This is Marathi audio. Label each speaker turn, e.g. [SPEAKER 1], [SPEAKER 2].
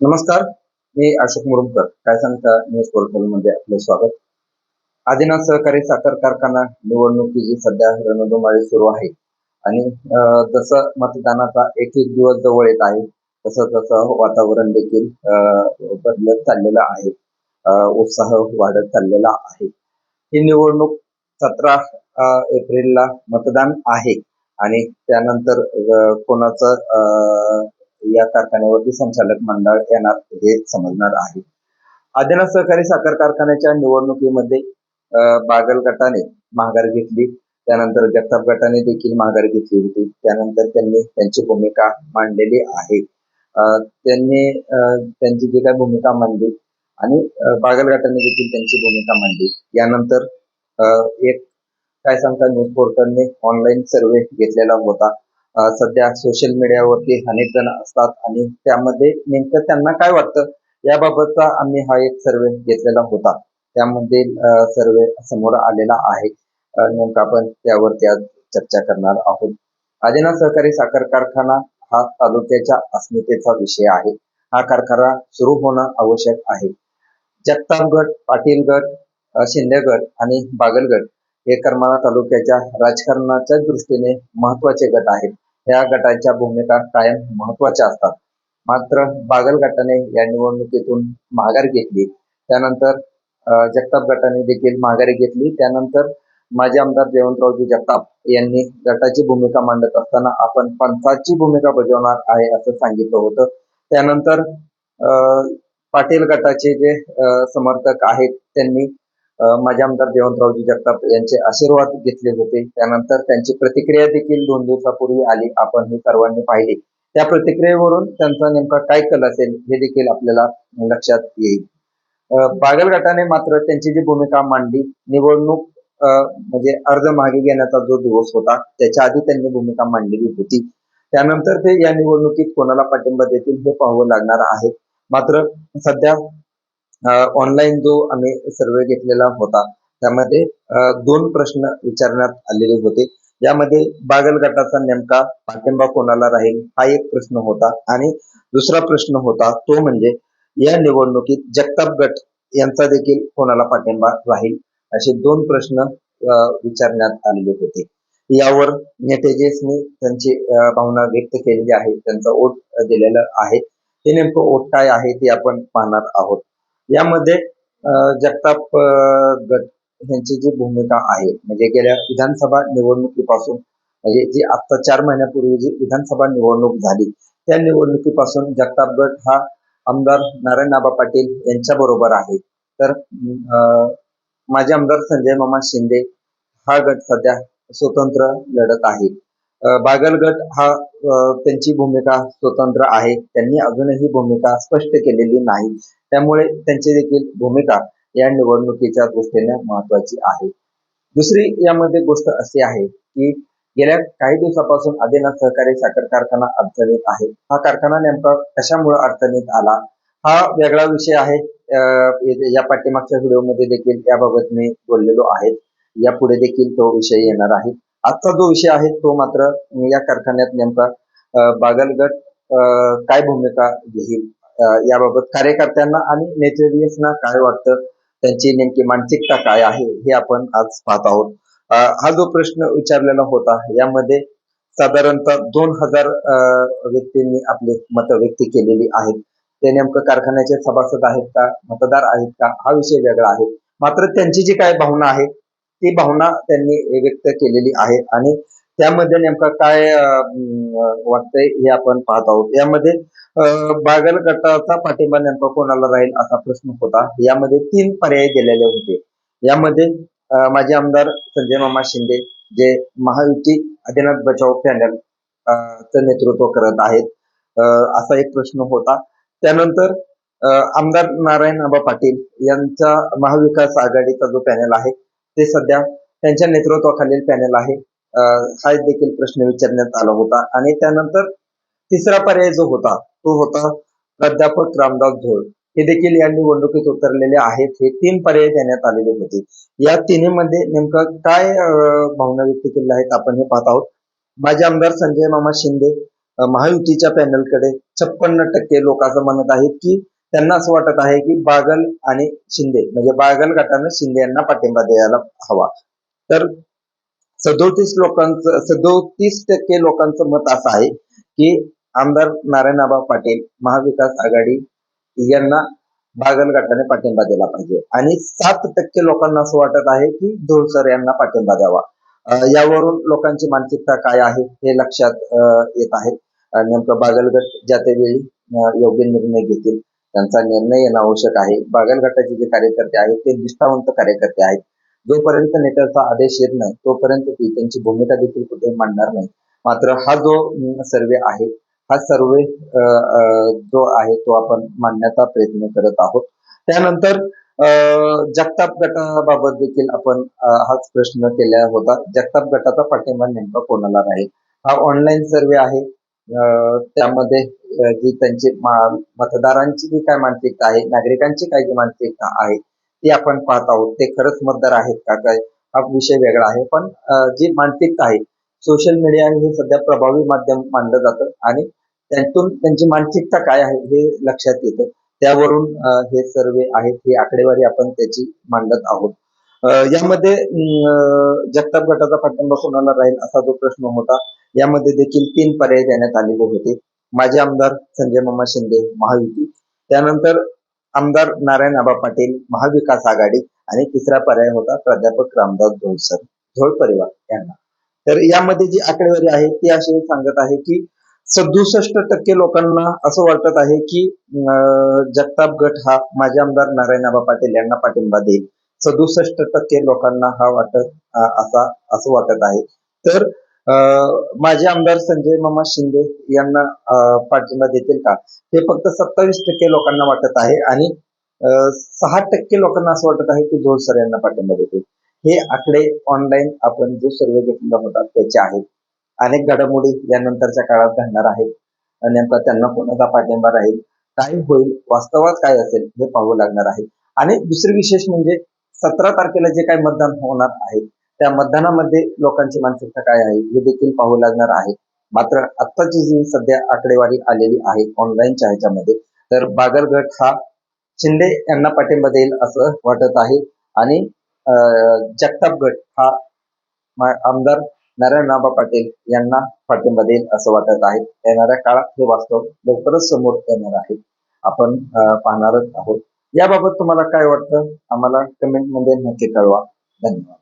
[SPEAKER 1] नमस्कार मी अशोक मुरुमकर. काय सांगता न्यूज पोर्टलमध्ये आपलं स्वागत. आदिनाथ सहकारी साखर कारखाना निवडणुकीची सध्या रणधुमाळी सुरू आहे. आणि जसं मतदानाचा एक एक दिवस जवळ येत आहे तसं तसं वातावरण देखील बदलत चाललेलं आहे. उत्साह वाढत चाललेला आहे. ही निवडणूक सतरा एप्रिलला मतदान आहे. आणि त्यानंतर कोणाचं या कारखान्यावरती संचालक मंडळ येणार हे समजणार आहे. आदिनाथ सहकारी साखर कारखान्याच्या निवडणुकीमध्ये बागल गटाने माघार घेतली. त्यानंतर जगताप गटाने देखील माघार घेतली होती. त्यानंतर त्यांनी त्यांची भूमिका मांडलेली आहे. त्यांनी त्यांची जी काही भूमिका मांडली आणि बागल गटाने देखील त्यांची भूमिका मांडली. यानंतर अं, एक काय सांगता न्यूज पोर्टलने ऑनलाईन सर्वे घेतलेला होता. सध्या सोशल मीडियावरती अनेक जण असतात आणि त्यामध्ये नेमकं त्यांना काय वाटतं याबाबतचा आम्ही हा एक सर्वे घेतलेला होता. त्यामध्ये सर्वे समोर आलेला आहे. नेमका नेमकं आपण त्यावरती आज चर्चा करणार आहोत. आदिना सहकारी साखर कारखाना हा तालुक्याच्या अस्मितेचा विषय आहे. हा कारखाना सुरू होणं आवश्यक आहे. जगतापगड पाटीलगड शिंदेगड आणि बागलगड हे करमाळा तालुक्याच्या राजकारणाच्या दृष्टीने महत्त्वाचे गट आहेत. या गटाच्या भूमिका कायम महत्त्वाच्या असतात. मात्र बागल गटाने या निवडणुकीतून माघार घेतली. त्यानंतर जगताप गटाने देखील माघारी घेतली. त्यानंतर माजी आमदार जयवंतरावजी जगताप यांनी गटाची भूमिका मांडत असताना आपण पंचाची भूमिका बजावणार आहे असं सांगितलं होतं. त्यानंतर अं, पाटील गटाचे जे समर्थक आहेत त्यांनी माझे आमदार जयवंतरावजी जगताप यांचे आशीर्वाद घेतले होते. त्यानंतर त्यांची प्रतिक्रिया देखील दोन दिवसापूर्वी आली. आपण ही सर्वांनी पाहिली. त्या प्रतिक्रियेवरून त्यांचा नेमका काय कल असेल हे देखील आपल्याला लक्षात येईल. अं, बागल गटाने मात्र त्यांची जी भूमिका मांडली निवडणूक अं, म्हणजे अर्ज मागे घेण्याचा जो दिवस होता त्याच्या आधी त्यांनी भूमिका मांडलेली होती. त्यानंतर ते या निवडणुकीत कोणाला पाठिंबा देतील हे पाहावं लागणार आहे. मात्र सध्या ऑनलाईन जो आम्ही सर्वे घेतलेला होता त्यामध्ये दोन प्रश्न विचारण्यात आलेले होते. यामध्ये बागल गटाचा नेमका पाठिंबा कोणाला राहील हा एक प्रश्न होता. आणि दुसरा प्रश्न होता तो म्हणजे या निवडणुकीत जगताप गट यांचा देखील कोणाला पाठिंबा राहील असे दोन प्रश्न विचारण्यात आलेले होते. यावर नेतेजेसनी त्यांची भावना व्यक्त केलेली आहे त्यांचा ओट दिलेला आहे. ते नेमकं ओट काय आहे ते आपण पाहणार आहोत. यामध्ये जगताप गट यांची जी भूमिका आहे म्हणजे गेल्या विधानसभा निवडणुकीपासून म्हणजे जी आता चार महिन्यापूर्वी जी विधानसभा निवडणूक झाली त्या निवडणुकीपासून जगताप गट हा आमदार नारायण नाबा पाटील यांच्या बरोबर आहे. तर माझे आमदार संजय मामा शिंदे हा गट सध्या स्वतंत्र लढत आहे. बागलगट हा त्यांची भूमिका स्वतंत्र आहे. त्यांनी अजूनही भूमिका स्पष्ट केलेली नाही. त्यामुळे त्यांची देखील भूमिका या निवडणुकीच्या दृष्टीने महत्वाची आहे. दुसरी यामध्ये गोष्ट अशी आहे की गेल्या काही दिवसापासून आदिनाथ सहकारी साखर कारखाना अडचणीत आहे. हा कारखाना नेमका कशामुळे अडचणीत आला? हा वेगळा विषय आहे. अं, या पाठीमागच्या व्हिडिओमध्ये देखील याबाबत मी बोललेलो आहे. यापुढे देखील तो विषय येणार आहे. आजचा जो विषय आहे तो मात्र या कारखान्यात नेमका बागलगट काय भूमिका घेईल याबाबत कार्यकर्त्यांना आणि नेतेना काय वाटतं त्यांची नेमकी मानसिकता काय आहे हे आपण आज पाहत आहोत. हा जो प्रश्न विचारलेला होता यामध्ये साधारणतः दोन हजार व्यक्तींनी आपली मत व्यक्त केलेली आहेत. ते नेमकं कारखान्याचे सभासद आहेत का मतदार आहेत का हा विषय वेगळा आहे. मात्र त्यांची जी काय भावना आहे ती भावना त्यांनी व्यक्त केलेली आहे. आणि त्यामध्ये नेमका काय वाटतंय हे आपण पाहत आहोत. यामध्ये बागल गटाचा पाठिंबा नेमका कोणाला राहील असा प्रश्न होता. यामध्ये तीन पर्याय दिलेले होते. यामध्ये माझे आमदार संजय मामा शिंदे जे महायुती आदिनाथ बचाव पॅनल च नेतृत्व करत आहेत असा एक प्रश्न होता. त्यानंतर आमदार नारायण आबा पाटील यांचा महाविकास आघाडीचा जो पॅनल आहे ते सध्या त्यांच्या नेतृत्वाखालील पॅनल आहे. हा देखील प्रश्न विचारण्यात आला होता. आणि त्यानंतर तिसरा पर्याय जो होता तो होता प्राध्यापक रामदास धोळ. हे देखील या निवडणुकीत उतरलेले आहेत. हे तीन पर्याय देण्यात आलेले होते. या तिन्हीमध्ये नेमकं काय भावना व्यक्त केलेल्या आहेत आपण हे पाहत आहोत. माजी आमदार संजय मामा शिंदे महायुतीच्या पॅनलकडे छप्पन्न टक्के लोकांचं म्हणत आहेत की त्यांना असं वाटत आहे की बागल आणि शिंदे म्हणजे बागल गटानं शिंदे यांना पाठिंबा द्यायला हवा. तर सदोतीस लोकांचं सदोतीस टक्के लोकांचं मत असं आहे की आमदार नारायणाबा पाटील महाविकास आघाडी यांना बागल गटाने पाठिंबा दिला पाहिजे. आणि सात टक्के लोकांना असं वाटत आहे की धुळसर यांना पाठिंबा द्यावा. यावरून लोकांची मानसिकता काय आहे हे लक्षात अं, येत आहे. नेमकं बागलगट ज्या त्यावेळी योग्य निर्णय घेतील त्यांचा निर्णय येणं आवश्यक आहे. बागल गटाचे जे कार्यकर्ते आहेत ते निष्ठावंत कार्यकर्ते आहेत. जोपर्यंत नेत्याचा आदेश येत नाही तोपर्यंत ती त्यांची भूमिका देखील कुठे मांडणार नाही. मात्र हा जो सर्वे आहे हा सर्वे जो आहे तो आपण मांडण्याचा प्रयत्न करत आहोत. त्यानंतर जगताप गटाबाबत देखील आपण हाच प्रश्न केला होता. जगताप गटाचा पाठिंबा नेमका कोणाला राहील? हा ऑनलाईन सर्वे आहे. त्यामध्ये जी त्यांची मतदारांची जी काय मानसिकता आहे नागरिकांची काय जी मानसिकता आहे ती आपण पाहत आहोत. ते खरंच मतदार आहेत का काय? हा विषय वेगळा आहे. पण जी मानसिकता आहे सोशल मीडिया हे सध्या प्रभावी माध्यम मानलं जातं आणि त्यातून त्यांची मानसिकता काय आहे हे लक्षात येतं. त्यावरून हे सर्वे आहेत ही आकडेवारी आपण त्याची मांडत आहोत. यामध्ये जगताप गटाचा पाठिंबा कोणाला राहील असा जो प्रश्न होता यामध्ये देखील तीन पर्याय देण्यात आलेले होते. माजी आमदार संजय मामा शिंदे महायुती. त्यानंतर आमदार नारायण आबा पाटील महाविकास आघाडी आणि तिसरा पर्याय होता प्राध्यापक रामदास धोळसर झोळ परिवार यांना. तर यामध्ये जी आकडेवारी आहे ती अशी सांगत आहे की सदुसष्ट टक्के लोकांना असं वाटत आहे की जगताप गट हा माजी आमदार नारायणआबा पाटील यांना पाठिंबा देईल. सदुसष्ट टक्के लोकांना हा वाटत असा असं वाटत आहे. तर माझे आमदार संजय मामा शिंदे यांना पाठिंबा देतील का? हे फक्त सत्तावीस टक्के लोकांना वाटत आहे आणि सहा टक्के लोकांना असं वाटत आहे की जोडसर यांना पाठिंबा देतील. हे आकडे ऑनलाईन आपण जो सर्वे घेतला होता त्याचे आहेत. अनेक घडामोडी यानंतरच्या काळात घडणार आहेत नेमका त्यांना कोणाचा पाठिंबा राहील काय होईल वास्तवात काय असेल हे पाहावं लागणार आहे. आणि दुसरी विशेष म्हणजे सतरा तारखेला जे काही मतदान होणार आहे त्या मतदानामध्ये लोकांची मानसिकता काय आहे हे देखील पाहू लागणार आहे. मात्र आत्ताची जी सध्या आकडेवारी आलेली आहे ऑनलाईनच्या ह्याच्यामध्ये तर बागलगट हा शिंदे यांना पाठिंबा देईल असं वाटत आहे. आणि जगतापगट जगताप गट हा आमदार नारायण नाबा पाटील यांना पाठिंबा देईल असं वाटत आहे. येणाऱ्या काळात हे वास्तव लवकरच समोर येणार आहे. आपण पाहणारच आहोत. याबाबत तुम्हाला काय वाटतं? आम्हाला कमेंटमध्ये नक्की कळवा. धन्यवाद.